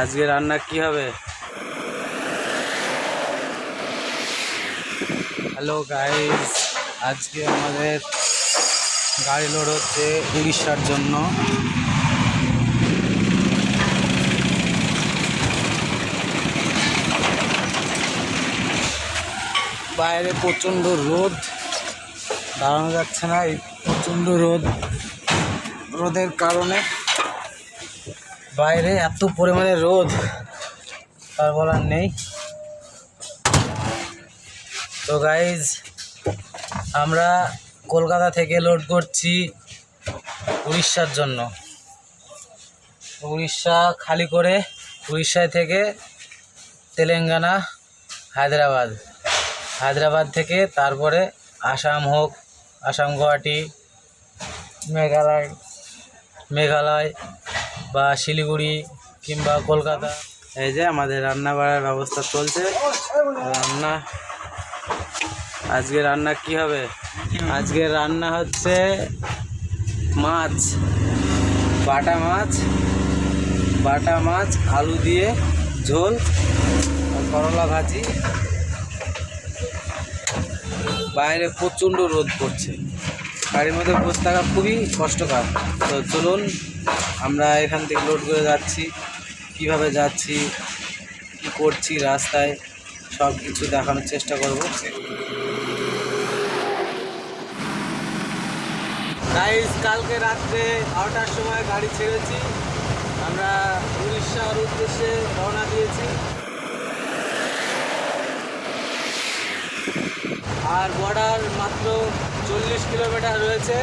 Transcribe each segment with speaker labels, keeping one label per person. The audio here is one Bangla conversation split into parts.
Speaker 1: আজকে রান্না কি হবে? হ্যালো গাইস আজকে আমাদের গাড়ি লোড হচ্ছে উড়িষ্যার জন্য। বাইরে প্রচণ্ড রোদ। দাঁড়ানো যাচ্ছে না এই প্রচণ্ড রোদ। রোদের কারণে বাইরে এত পরিমাণে রোদ তার বলার নেই। তো গাইজ আমরা কলকাতা থেকে লোড করছি উড়িষ্যার জন্য। উড়িষ্যা খালি করে উড়িষ্যায় থেকে তেলেঙ্গানা, হায়দ্রাবাদ। হায়দ্রাবাদ থেকে তারপরে আসাম হোক, আসাম, গুয়াহাটি, মেঘালয় মেঘালয় বা শিলিগুড়ি কিংবা কলকাতা। এই যে আমাদের রান্না বাড়ার ব্যবস্থা চলছে। রান্না, আজকে রান্না কি হবে? আজকে রান্না হচ্ছে মাছ, বাটা মাছ বাটা মাছ, আলু দিয়ে ঝোল করলা ভাজি। বাইরে প্রচণ্ড রোদ পড়ছে। গাড়ির মধ্যে বসে থাকা খুবই কষ্টকর। তো চলুন আমরা এখান থেকে লোড করে যাচ্ছি, কীভাবে যাচ্ছি, কি করছি রাস্তায় সব কিছু দেখানোর চেষ্টা করব। গাইস কালকে রাত্রে বারোটার সময় গাড়ি ছেড়েছি। আমরা উড়িষ্যার উদ্দেশ্যে রওনা দিয়েছি। আর বর্ডার মাত্র চল্লিশ কিলোমিটার রয়েছে।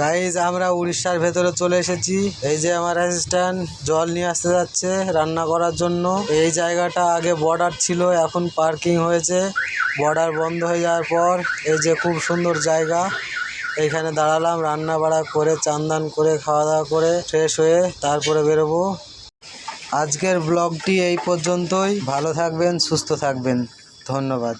Speaker 1: গাইজ আমরা উড়িষ্যার ভেতরে চলে এসেছি। এই যে আমার অ্যাসিস্ট্যান্ট জল নিয়ে আসতে যাচ্ছে রান্না করার জন্য। এই জায়গাটা আগে বর্ডার ছিল, এখন পার্কিং হয়েছে। বর্ডার বন্ধ হয়ে যাওয়ার পর এই যে খুব সুন্দর জায়গা। এইখানে দাঁড়ালাম, রান্না বাড়া করে চান্দান করে, খাওয়া দাওয়া করে ফ্রেশ হয়ে তারপরে বেরোবো। আজকের ব্লগটি এই পর্যন্তই। ভালো থাকবেন, সুস্থ থাকবেন। ধন্যবাদ।